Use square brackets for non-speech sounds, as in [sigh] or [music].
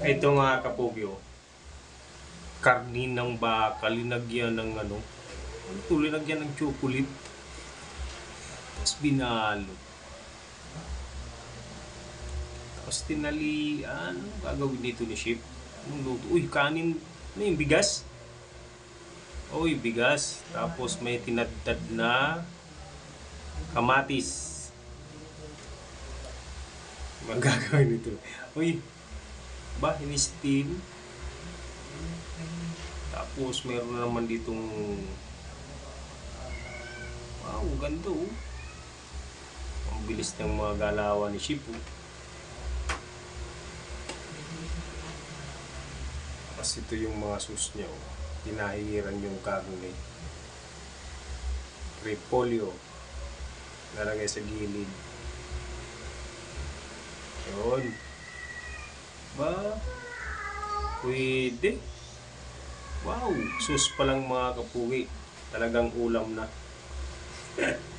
Ito nga kapugyo. Karninang baka, linagyan ng ano. Ano to? Linagyan ng chocolate. Tapos binalo. Tapos tinali, ano gagawin dito ni Chef? Anong luto? Uy, kanin. Ano yung bigas? Uy, bigas. Tapos may tinadtad na kamatis. Magagawin ito. Uy, ba, in-steam. Tapos meron na naman ditong Wow, ganda oh. Ang bilis ng mga galawan ni Ship oh. Tapos ito yung mga sus niya oh. Pinahiran yung karne. Repolyo. Nalagay sa gilid. Yun. Ba? Pwede. Wow, sus pa lang mga kapugi. Talagang ulam na. [laughs]